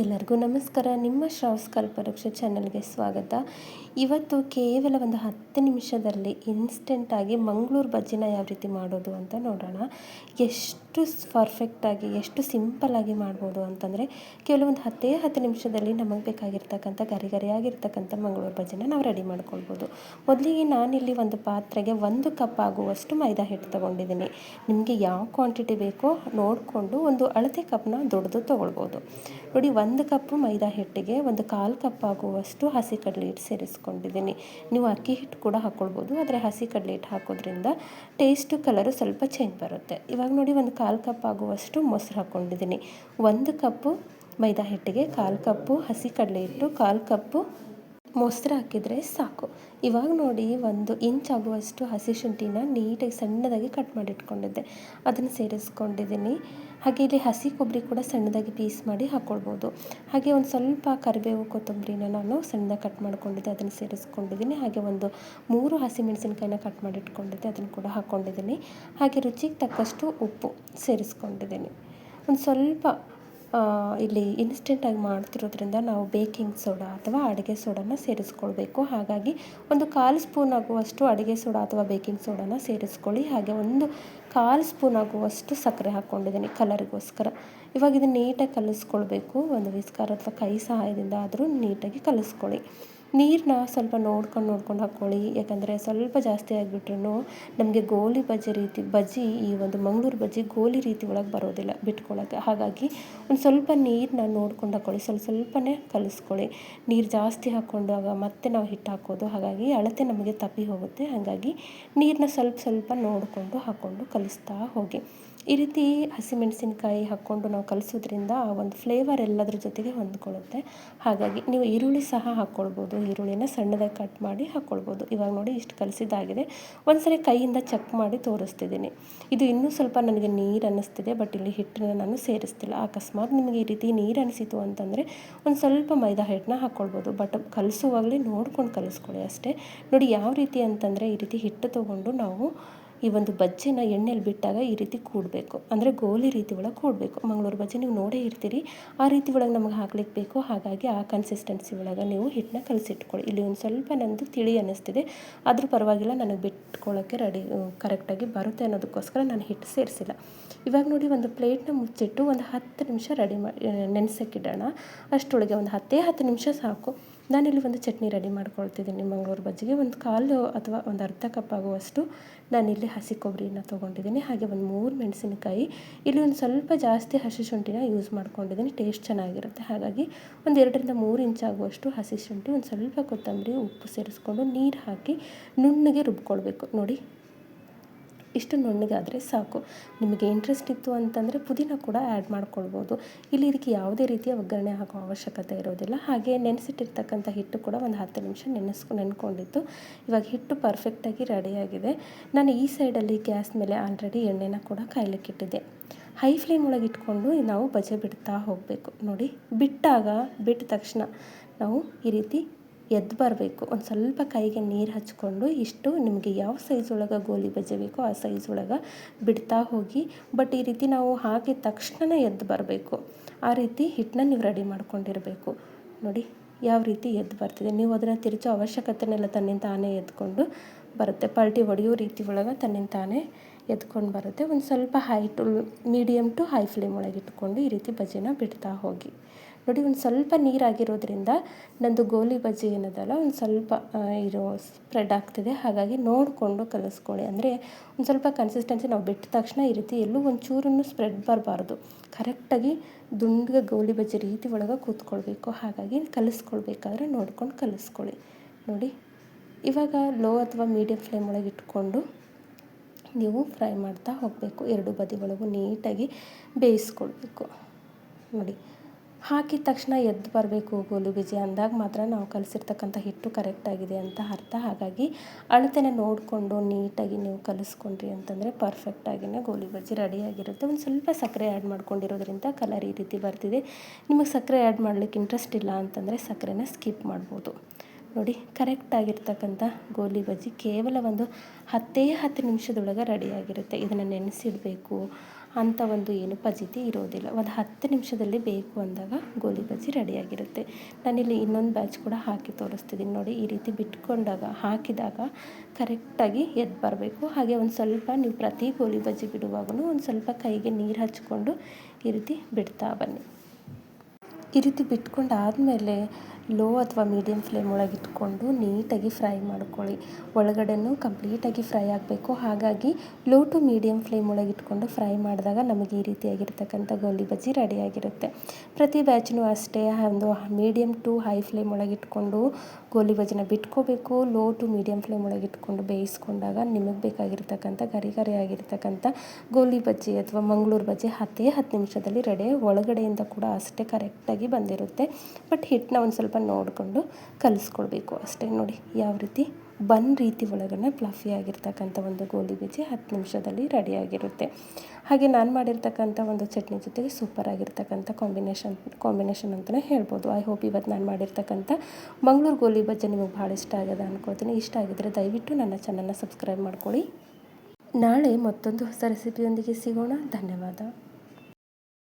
ಎಲ್ಲರಿಗೂ ನಮಸ್ಕಾರ. ನಿಮ್ಮ ಶ್ರಾವ್ಸ್ ಕಲ್ಪವೃಕ್ಷ ಚಾನಲ್ಗೆ ಸ್ವಾಗತ. ಇವತ್ತು ಕೇವಲ ಒಂದು ಹತ್ತು ನಿಮಿಷದಲ್ಲಿ ಇನ್ಸ್ಟೆಂಟಾಗಿ ಮಂಗಳೂರು ಬಜ್ಜಿನ ಯಾವ ರೀತಿ ಮಾಡೋದು ಅಂತ ನೋಡೋಣ. ಎಷ್ಟು ಪರ್ಫೆಕ್ಟಾಗಿ ಎಷ್ಟು ಸಿಂಪಲ್ಲಾಗಿ ಮಾಡ್ಬೋದು ಅಂತಂದರೆ ಕೇವಲ ಒಂದು ಹತ್ತೇ ಹತ್ತು ನಿಮಿಷದಲ್ಲಿ ನಮಗೆ ಬೇಕಾಗಿರ್ತಕ್ಕಂಥ ಗರಿ ಗರಿಯಾಗಿರ್ತಕ್ಕಂಥ ಮಂಗಳೂರು ಬಜ್ಜಿನ ನಾವು ರೆಡಿ ಮಾಡ್ಕೊಳ್ಬೋದು. ಮೊದಲಿಗೆ ನಾನಿಲ್ಲಿ ಒಂದು ಪಾತ್ರೆಗೆ ಒಂದು ಕಪ್ ಆಗುವಷ್ಟು ಮೈದಾ ಹಿಟ್ಟು ತೊಗೊಂಡಿದ್ದೀನಿ. ನಿಮಗೆ ಯಾವ ಕ್ವಾಂಟಿಟಿ ಬೇಕೋ ನೋಡಿಕೊಂಡು ಒಂದು ಅಳತೆ ಕಪ್ನ ದೊಡ್ಡದು ತೊಗೊಳ್ಬೋದು. ನೋಡಿ, ಒಂದು ಕಪ್ಪು ಮೈದಾ ಹಿಟ್ಟಿಗೆ ಒಂದು ಕಾಲು ಕಪ್ ಆಗುವಷ್ಟು ಹಸಿ ಕಡಲೆ ಹಿಟ್ಟು ಸೇರಿಸ್ಕೊಂಡಿದ್ದೀನಿ. ನೀವು ಅಕ್ಕಿ ಹಿಟ್ಟು ಕೂಡ ಹಾಕ್ಕೊಳ್ಬೋದು ಆದರೆ ಹಸಿ ಕಡಲೆ ಹಿಟ್ಟು ಹಾಕೋದ್ರಿಂದ ಟೇಸ್ಟು ಕಲರು ಸ್ವಲ್ಪ ಚೇಂಜ್ ಬರುತ್ತೆ. ಇವಾಗ ನೋಡಿ, ಒಂದು ಕಾಲು ಕಪ್ ಆಗುವಷ್ಟು ಮೊಸರು ಹಾಕ್ಕೊಂಡಿದ್ದೀನಿ. ಒಂದು ಕಪ್ಪು ಮೈದಾ ಹಿಟ್ಟಿಗೆ ಕಾಲು ಕಪ್ಪು ಹಸಿ ಕಡಲೆ ಹಿಟ್ಟು, ಕಾಲು ಕಪ್ಪು ಮೊಸರು ಹಾಕಿದರೆ ಸಾಕು. ಇವಾಗ ನೋಡಿ ಒಂದು ಇಂಚ್ ಆಗುವಷ್ಟು ಹಸಿ ಶುಂಠಿನ ನೀಟಾಗಿ ಸಣ್ಣದಾಗಿ ಕಟ್ ಮಾಡಿಟ್ಕೊಂಡಿದ್ದೆ. ಅದನ್ನು ಸೇರಿಸ್ಕೊಂಡಿದ್ದೀನಿ. ಹಾಗೆ ಇಲ್ಲಿ ಹಸಿ ಕೊಬ್ಬರಿ ಕೂಡ ಸಣ್ಣದಾಗಿ ಪೀಸ್ ಮಾಡಿ ಹಾಕ್ಕೊಳ್ಬೋದು ಹಾಗೆ ಒಂದು ಸ್ವಲ್ಪ ಕರಿಬೇವು ಕೊತ್ತಂಬರಿನ ನಾನು ಸಣ್ಣದಾಗಿ ಕಟ್ ಮಾಡ್ಕೊಂಡಿದ್ದೆ, ಅದನ್ನು ಸೇರಿಸ್ಕೊಂಡಿದ್ದೀನಿ. ಹಾಗೆ ಒಂದು ಮೂರು ಹಸಿ ಮೆಣಸಿನ್ಕಾಯಿನ ಕಟ್ ಮಾಡಿಟ್ಕೊಂಡಿದ್ದೆ, ಅದನ್ನು ಕೂಡ ಹಾಕ್ಕೊಂಡಿದ್ದೀನಿ ಹಾಗೆ ರುಚಿಗೆ ತಕ್ಕಷ್ಟು ಉಪ್ಪು ಸೇರಿಸ್ಕೊಂಡಿದ್ದೀನಿ. ಒಂದು ಸ್ವಲ್ಪ ಇಲ್ಲಿ ಇನ್ಸ್ಟೆಂಟಾಗಿ ಮಾಡ್ತಿರೋದ್ರಿಂದ ನಾವು ಬೇಕಿಂಗ್ ಸೋಡಾ ಅಥವಾ ಅಡುಗೆ ಸೋಡಾನ ಸೇರಿಸ್ಕೊಳ್ಬೇಕು. ಹಾಗಾಗಿ ಒಂದು ಕಾಲು ಸ್ಪೂನ್ ಆಗುವಷ್ಟು ಅಡುಗೆ ಸೋಡಾ ಅಥವಾ ಬೇಕಿಂಗ್ ಸೋಡಾನ ಸೇರಿಸ್ಕೊಳ್ಳಿ. ಹಾಗೆ ಒಂದು ಕಾಲು ಸ್ಪೂನ್ ಆಗುವಷ್ಟು ಸಕ್ಕರೆ ಹಾಕ್ಕೊಂಡಿದ್ದೀನಿ ಕಲರಿಗೋಸ್ಕರ ಇವಾಗ ಇದನ್ನು ನೀಟಾಗಿ ಕಲಿಸ್ಕೊಳ್ಬೇಕು. ಒಂದು ವಿಸ್ಕಾರ ಅಥವಾ ಕೈ ಸಹಾಯದಿಂದ ಆದರೂ ನೀಟಾಗಿ ಕಲಿಸ್ಕೊಳ್ಳಿ. ನೀರನ್ನ ಸ್ವಲ್ಪ ನೋಡ್ಕೊಂಡು ನೋಡ್ಕೊಂಡು ಹಾಕ್ಕೊಳ್ಳಿ ಯಾಕಂದರೆ ಸ್ವಲ್ಪ ಜಾಸ್ತಿ ಆಗಿಬಿಟ್ರೂ ನಮಗೆ ಗೋಲಿ ಬಜ್ಜಿ ರೀತಿ ಬಜ್ಜಿ ಈ ಒಂದು ಮಂಗಳೂರು ಬಜ್ಜಿ ಗೋಲಿ ರೀತಿ ಒಳಗೆ ಬರೋದಿಲ್ಲ ಬಿಟ್ಕೊಳ್ಳೋಕ್ಕೆ ಹಾಗಾಗಿ ಒಂದು ಸ್ವಲ್ಪ ನೀರನ್ನ ನೋಡ್ಕೊಂಡು ಹಾಕ್ಕೊಳ್ಳಿ ಸ್ವಲ್ಪ ಸ್ವಲ್ಪನೇ ಕಲಿಸ್ಕೊಳ್ಳಿ. ನೀರು ಜಾಸ್ತಿ ಹಾಕ್ಕೊಂಡಾಗ ಮತ್ತೆ ನಾವು ಹಿಟ್ಟು ಹಾಕೋದು. ಹಾಗಾಗಿ ಅಳತೆ ನಮಗೆ ತಪ್ಪಿ ಹೋಗುತ್ತೆ. ಹಾಗಾಗಿ ನೀರನ್ನ ಸ್ವಲ್ಪ ಸ್ವಲ್ಪ ನೋಡಿಕೊಂಡು ಹಾಕ್ಕೊಂಡು ಕಲಿಸ್ತಾ ಹೋಗಿ. ಈ ರೀತಿ ಹಸಿಮೆಣಸಿನ್ಕಾಯಿ ಹಾಕ್ಕೊಂಡು ನಾವು ಕಲಿಸೋದ್ರಿಂದ ಆ ಒಂದು ಫ್ಲೇವರ್ ಎಲ್ಲದ್ರ ಜೊತೆಗೆ ಹೊಂದ್ಕೊಳ್ಳುತ್ತೆ. ಹಾಗಾಗಿ ನೀವು ಈರುಳ್ಳಿ ಸಹ ಹಾಕ್ಕೊಳ್ಬೋದು. ಈರುಳ್ಳಿನ ಸಣ್ಣದಾಗಿ ಕಟ್ ಮಾಡಿ ಹಾಕ್ಕೊಳ್ಬೋದು. ಇವಾಗ ನೋಡಿ ಇಷ್ಟು ಕಲಿಸಿದ್ದಾಗಿದೆ. ಒಂದ್ಸರಿ ಕೈಯಿಂದ ಚೆಕ್ ಮಾಡಿ ತೋರಿಸ್ತಿದ್ದೀನಿ. ಇದು ಇನ್ನೂ ಸ್ವಲ್ಪ ನನಗೆ ನೀರು ಅನ್ನಿಸ್ತಿದೆ ಬಟ್ ಇಲ್ಲಿ ಹಿಟ್ಟನ್ನ ನಾನು ಸೇರಿಸ್ತಿಲ್ಲ. ಅಕಸ್ಮಾತ್ ನಿಮಗೆ ಈ ರೀತಿ ನೀರು ಅನಿಸಿತು ಅಂತಂದರೆ ಒಂದು ಸ್ವಲ್ಪ ಮೈದಾ ಹಿಟ್ಟನ್ನ ಹಾಕ್ಕೊಳ್ಬೋದು. ಬಟ್ ಕಲಿಸುವಾಗಲೇ ನೋಡ್ಕೊಂಡು ಕಲಿಸ್ಕೊಳ್ಳಿ ಅಷ್ಟೇ. ನೋಡಿ ಯಾವ ರೀತಿ ಅಂತಂದರೆ ಈ ರೀತಿ ಹಿಟ್ಟು ತೊಗೊಂಡು ನಾವು ಈ ಒಂದು ಬಜ್ಜಿನ ಎಣ್ಣೆಲಿ ಬಿಟ್ಟಾಗ ಈ ರೀತಿ ಕೂಡಬೇಕು. ಅಂದರೆ ಗೋಲಿ ರೀತಿ ಒಳಗೆ ಕೂಡಬೇಕು. ಮಂಗಳೂರು ಬಜ್ಜಿ ನೀವು ನೋಡೇ ಇರ್ತೀರಿ. ಆ ರೀತಿ ಒಳಗೆ ನಮಗೆ ಹಾಕ್ಲಿಕ್ಕೆ ಬೇಕು ಹಾಗಾಗಿ ಆ ಕನ್ಸಿಸ್ಟೆನ್ಸಿ ಒಳಗೆ ನೀವು ಹಿಟ್ಟನ್ನ ಕಲಸಿಟ್ಕೊಳ್ಳಿ. ಇಲ್ಲಿ ಒಂದು ಸ್ವಲ್ಪ ನಂದು ತಿಳಿ ಅನ್ನಿಸ್ತಿದೆ ಆದರೂ ಪರವಾಗಿಲ್ಲ, ನನಗೆ ಬಿಟ್ಕೊಳ್ಳೋಕ್ಕೆ ರೆಡಿ ಕರೆಕ್ಟಾಗಿ ಬರುತ್ತೆ ಅನ್ನೋದಕ್ಕೋಸ್ಕರ ನಾನು ಹಿಟ್ಟು ಸೇರಿಸಿಲ್ಲ. ಇವಾಗ ನೋಡಿ ಒಂದು ಪ್ಲೇಟ್ನ ಮುಚ್ಚಿಟ್ಟು ಒಂದು ಹತ್ತು ನಿಮಿಷ ರೆಡಿ ಮಾಡಿ ನೆನೆಸೋಕ್ಕಿಡೋಣ ಅಷ್ಟೊಳಗೆ ಒಂದು ಹತ್ತೇ ಹತ್ತು ನಿಮಿಷ ಸಾಕು. ನಾನಿಲ್ಲಿ ಒಂದು ಚಟ್ನಿ ರೆಡಿ ಮಾಡ್ಕೊಳ್ತಿದ್ದೀನಿ ಮಂಗಳೂರು ಬಜ್ಜಿಗೆ. ಒಂದು ಕಾಲು ಅಥವಾ ಒಂದು ಅರ್ಧ ಕಪ್ ಆಗುವಷ್ಟು ನಾನಿಲ್ಲಿ ಹಸಿ ಕೊಬ್ಬರಿನ ತೊಗೊಂಡಿದ್ದೀನಿ. ಹಾಗೆ ಒಂದು ಮೂರು ಮೆಣಸಿನಕಾಯಿ. ಇಲ್ಲಿ ಒಂದು ಸ್ವಲ್ಪ ಜಾಸ್ತಿ ಹಸಿ ಶುಂಠಿನ ಯೂಸ್ ಮಾಡ್ಕೊಂಡಿದ್ದೀನಿ. ಟೇಸ್ಟ್ ಚೆನ್ನಾಗಿರುತ್ತೆ. ಹಾಗಾಗಿ ಒಂದು ಎರಡರಿಂದ ಮೂರು ಇಂಚ್ ಆಗುವಷ್ಟು ಹಸಿ ಶುಂಠಿ, ಒಂದು ಸ್ವಲ್ಪ ಕೊತ್ತಂಬರಿ, ಉಪ್ಪು ಸೇರಿಸ್ಕೊಂಡು ನೀರು ಹಾಕಿ ನುಣ್ಣಗೆ ರುಬ್ಕೊಳ್ಬೇಕು. ನೋಡಿ. ಇಷ್ಟು ನುಣ್ಣಗಾದರೆ ಸಾಕು. ನಿಮಗೆ ಇಂಟ್ರೆಸ್ಟ್ ಇತ್ತು ಅಂತಂದರೆ ಪುದೀನ ಕೂಡ ಆ್ಯಡ್ ಮಾಡ್ಕೊಳ್ಬೋದು. ಇಲ್ಲಿ ಇದಕ್ಕೆ ಯಾವುದೇ ರೀತಿಯ ಒಗ್ಗರಣೆ ಹಾಕೋ ಅವಶ್ಯಕತೆ ಇರೋದಿಲ್ಲ. ಹಾಗೆ ನೆನೆಸಿಟ್ಟಿರ್ತಕ್ಕಂಥ ಹಿಟ್ಟು ಕೂಡ ಒಂದು ಹತ್ತು ನಿಮಿಷ ನೆನೆಸ್ಕೊ ನೆನ್ಕೊಂಡಿತ್ತು ಇವಾಗ ಹಿಟ್ಟು ಪರ್ಫೆಕ್ಟಾಗಿ ರೆಡಿಯಾಗಿದೆ ನಾನು ಈ ಸೈಡಲ್ಲಿ ಗ್ಯಾಸ್ ಮೇಲೆ ಆಲ್ರೆಡಿ ಎಣ್ಣೆನ ಕೂಡ ಕಾಯ್ಲಿಕ್ಕಿಟ್ಟಿದ್ದೆ ಹೈ ಫ್ಲೇಮ್ ಒಳಗೆ ಇಟ್ಕೊಂಡು ನಾವು ಬಜೆ ಬಿಡ್ತಾ ಹೋಗಬೇಕು. ನೋಡಿ, ಬಿಟ್ಟಾಗ ಬಿಟ್ಟ ತಕ್ಷಣ ನಾವು ಈ ರೀತಿ ಎದ್ದು ಬರಬೇಕು. ಒಂದು ಸ್ವಲ್ಪ ಕೈಗೆ ನೀರು ಹಚ್ಕೊಂಡು ಇಷ್ಟು ನಿಮಗೆ ಯಾವ ಸೈಜ್ ಒಳಗೆ ಗೋಲಿ ಬಜೆ ಬೇಕೋ ಆ ಸೈಜ್ ಒಳಗೆ ಬಿಡ್ತಾ ಹೋಗಿ. ಬಟ್ ಈ ರೀತಿ ನಾವು ಹಾಕಿದ ತಕ್ಷಣ ಎದ್ದು ಬರಬೇಕು. ಆ ರೀತಿ ಹಿಟ್ಟನ್ನ ನೀವು ರೆಡಿ ಮಾಡ್ಕೊಂಡಿರಬೇಕು. ನೋಡಿ ಯಾವ ರೀತಿ ಎದ್ದು ಬರ್ತಿದೆ. ನೀವು ಅದನ್ನು ತಿರುಚೋ ಅವಶ್ಯಕತೆನೆಲ್ಲ ತನ್ನಿಂದ ತಾನೇ ಎದ್ಕೊಂಡು ಬರುತ್ತೆ. ಪಲ್ಟಿ ಹೊಡೆಯೋ ರೀತಿ ಒಳಗೆ ತನ್ನಿಂದ ತಾನೇ ಎದ್ಕೊಂಡು ಬರುತ್ತೆ. ಒಂದು ಸ್ವಲ್ಪ high to medium to high flame ಒಳಗೆ ಇಟ್ಕೊಂಡು ಈ ರೀತಿ ಬಜೆನ ಬಿಡ್ತಾ ಹೋಗಿ. ನೋಡಿ, ಒಂದು ಸ್ವಲ್ಪ ನೀರಾಗಿರೋದ್ರಿಂದ ನಂದು ಗೋಲಿ ಬಜ್ಜಿ ಏನದಲ್ಲ, ಒಂದು ಸ್ವಲ್ಪ ಇರೋ ಸ್ಪ್ರೆಡ್ ಆಗ್ತಿದೆ. ಹಾಗಾಗಿ ನೋಡಿಕೊಂಡು ಕಲಿಸ್ಕೊಳ್ಳಿ. ಅಂದರೆ ಒಂದು ಸ್ವಲ್ಪ ಕನ್ಸಿಸ್ಟೆನ್ಸಿ ನಾವು ಬಿಟ್ಟ ತಕ್ಷಣ ಈ ರೀತಿ ಎಲ್ಲೂ ಒಂಚೂರನ್ನು ಸ್ಪ್ರೆಡ್ ಬರಬಾರ್ದು. ಕರೆಕ್ಟಾಗಿ ದುಂಡ್ಗೆ ಗೋಲಿ ಬಜ್ಜಿ ರೀತಿ ಒಳಗೆ ಕೂತ್ಕೊಳ್ಬೇಕು. ಹಾಗಾಗಿ ಕಲಿಸ್ಕೊಳ್ಬೇಕಾದ್ರೆ ನೋಡ್ಕೊಂಡು ಕಲಿಸ್ಕೊಳ್ಳಿ. ನೋಡಿ, ಇವಾಗ ಲೋ ಅಥವಾ ಮೀಡಿಯಮ್ ಫ್ಲೇಮ್ ಒಳಗೆ ಇಟ್ಕೊಂಡು ನೀವು ಫ್ರೈ ಮಾಡ್ತಾ ಹೋಗಬೇಕು. ಎರಡು ಬದಿ ಒಳಗೂ ನೀಟಾಗಿ ಬೇಯಿಸ್ಕೊಳ್ಬೇಕು. ನೋಡಿ ಹಾಕಿದ ತಕ್ಷಣ ಎದ್ದು ಬರಬೇಕು ಗೋಲು ಬೀಜ ಅಂದಾಗ ಮಾತ್ರ ನಾವು ಕಲಿಸಿರ್ತಕ್ಕಂಥ ಹಿಟ್ಟು ಕರೆಕ್ಟಾಗಿದೆ ಅಂತ ಅರ್ಥ. ಹಾಗಾಗಿ ಅಳತೆನ ನೋಡಿಕೊಂಡು ನೀಟಾಗಿ ನೀವು ಕಲಿಸ್ಕೊಂಡ್ರಿ ಅಂತಂದರೆ ಪರ್ಫೆಕ್ಟಾಗಿಯೇ ಗೋಲಿ ಬಜ್ಜಿ ರೆಡಿಯಾಗಿರುತ್ತೆ ಒಂದು ಸ್ವಲ್ಪ ಸಕ್ಕರೆ ಆ್ಯಡ್ ಮಾಡ್ಕೊಂಡಿರೋದ್ರಿಂದ ಕಲರ್ ಈ ರೀತಿ ಬರ್ತಿದೆ. ನಿಮಗೆ ಸಕ್ಕರೆ ಆ್ಯಡ್ ಮಾಡಲಿಕ್ಕೆ ಇಂಟ್ರೆಸ್ಟ್ ಇಲ್ಲ ಅಂತಂದರೆ ಸಕ್ಕರೆನ ಸ್ಕಿಪ್ ಮಾಡ್ಬೋದು. ನೋಡಿ ಕರೆಕ್ಟಾಗಿರ್ತಕ್ಕಂಥ ಗೋಲಿ ಬಜ್ಜಿ ಕೇವಲ ಒಂದು ಹತ್ತೇ ಹತ್ತು ನಿಮಿಷದೊಳಗೆ ರೆಡಿಯಾಗಿರುತ್ತೆ ಇದನ್ನು ನೆನೆಸಿಡಬೇಕು. ಅಂತ ಒಂದು ಏನು ಪಜಿತಿ ಇರೋದಿಲ್ಲ. ಒಂದು ಹತ್ತು ನಿಮಿಷದಲ್ಲಿ ಬೇಕು ಅಂದಾಗ ಗೋಲಿ ಬಜ್ಜಿ ರೆಡಿಯಾಗಿರುತ್ತೆ ನಾನಿಲ್ಲಿ ಇನ್ನೊಂದು ಬ್ಯಾಚ್ ಕೂಡ ಹಾಕಿ ತೋರಿಸ್ತಿದ್ದೀನಿ ನೋಡಿ, ಈ ರೀತಿ ಬಿಟ್ಕೊಂಡಾಗ, ಹಾಕಿದಾಗ ಕರೆಕ್ಟಾಗಿ ಎದ್ದು ಬರಬೇಕು. ಹಾಗೆ ಒಂದು ಸ್ವಲ್ಪ ನೀವು ಪ್ರತಿ ಗೋಲಿ ಬಜ್ಜಿ ಬಿಡುವಾಗೂ ಒಂದು ಸ್ವಲ್ಪ ಕೈಗೆ ನೀರು ಹಚ್ಕೊಂಡು ಈ ರೀತಿ ಬಿಡ್ತಾ ಬನ್ನಿ. ಈ ರೀತಿ ಬಿಟ್ಕೊಂಡಾದಮೇಲೆ ಲೋ ಅಥವಾ ಮೀಡಿಯಮ್ ಫ್ಲೇಮ್ ಒಳಗೆ ಇಟ್ಕೊಂಡು ನೀಟಾಗಿ ಫ್ರೈ ಮಾಡ್ಕೊಳ್ಳಿ. ಒಳಗಡೆನೂ ಕಂಪ್ಲೀಟಾಗಿ ಫ್ರೈ ಆಗಬೇಕು. ಹಾಗಾಗಿ ಲೋ ಟು ಮೀಡಿಯಮ್ ಫ್ಲೇಮ್ ಒಳಗೆ ಇಟ್ಕೊಂಡು ಫ್ರೈ ಮಾಡಿದಾಗ ನಮಗೆ ಈ ರೀತಿಯಾಗಿರ್ತಕ್ಕಂಥ ಗೋಲಿ ಬಜ್ಜಿ ರೆಡಿಯಾಗಿರುತ್ತೆ ಪ್ರತಿ ಬ್ಯಾಚ್ನೂ ಅಷ್ಟೇ ಒಂದು ಮೀಡಿಯಮ್ ಟು ಹೈ ಫ್ಲೇಮ್ ಒಳಗೆ ಇಟ್ಕೊಂಡು ಗೋಲಿ ಬಜ್ಜಿನ ಬಿಟ್ಕೋಬೇಕು. ಲೋ ಟು ಮೀಡಿಯಮ್ ಫ್ಲೇಮ್ ಒಳಗೆ ಇಟ್ಕೊಂಡು ಬೇಯಿಸ್ಕೊಂಡಾಗ ನಿಮಗೆ ಬೇಕಾಗಿರ್ತಕ್ಕಂಥ ಗರಿ ಗರಿ ಆಗಿರ್ತಕ್ಕಂಥ ಗೋಲಿ ಬಜ್ಜಿ ಅಥವಾ ಮಂಗಳೂರು ಬಜ್ಜಿ ಹತ್ತೇ ಹತ್ತು ನಿಮಿಷದಲ್ಲಿ ರೆಡಿ ಒಳಗಡೆಯಿಂದ ಕೂಡ ಅಷ್ಟೇ ಕರೆಕ್ಟಾಗಿ ಬಂದಿರುತ್ತೆ. ಬಟ್ ಹಿಟ್ಟನ್ನ ಒಂದು ಸ್ವಲ್ಪ ನೋಡಿಕೊಂಡು ಕಲಿಸ್ಕೊಳ್ಬೇಕು ಅಷ್ಟೇ. ನೋಡಿ, ಯಾವ ರೀತಿ? ಬನ್ ರೀತಿ ಒಳಗಡೆ ಫ್ಲಫಿ ಆಗಿರ್ತಕ್ಕಂಥ ಒಂದು ಗೋಲಿ ಬಜ್ಜಿ ಹತ್ತು ನಿಮಿಷದಲ್ಲಿ ರೆಡಿಯಾಗಿರುತ್ತೆ ಹಾಗೆ ನಾನು ಮಾಡಿರ್ತಕ್ಕಂಥ ಒಂದು ಚಟ್ನಿ ಜೊತೆಗೆ ಸೂಪರ್ ಆಗಿರ್ತಕ್ಕಂಥ ಕಾಂಬಿನೇಷನ್ ಕಾಂಬಿನೇಷನ್ ಅಂತಲೇ ಹೇಳ್ಬೋದು. ಐ ಹೋಪ್ ಇವತ್ತು ನಾನು ಮಾಡಿರ್ತಕ್ಕಂಥ ಮಂಗಳೂರು ಗೋಲಿ ಬಜ್ಜಿ ನಿಮಗೆ ಭಾಳ ಇಷ್ಟ ಆಗಿದೆ ಅಂದ್ಕೊಳ್ತೀನಿ ಇಷ್ಟ ಆಗಿದ್ದರೆ ದಯವಿಟ್ಟು ನನ್ನ ಚಾನಲ್ನ ಸಬ್ಸ್ಕ್ರೈಬ್ ಮಾಡ್ಕೊಳ್ಳಿ. ನಾಳೆ ಮತ್ತೊಂದು ಹೊಸ ರೆಸಿಪಿಯೊಂದಿಗೆ ಸಿಗೋಣ. ಧನ್ಯವಾದ.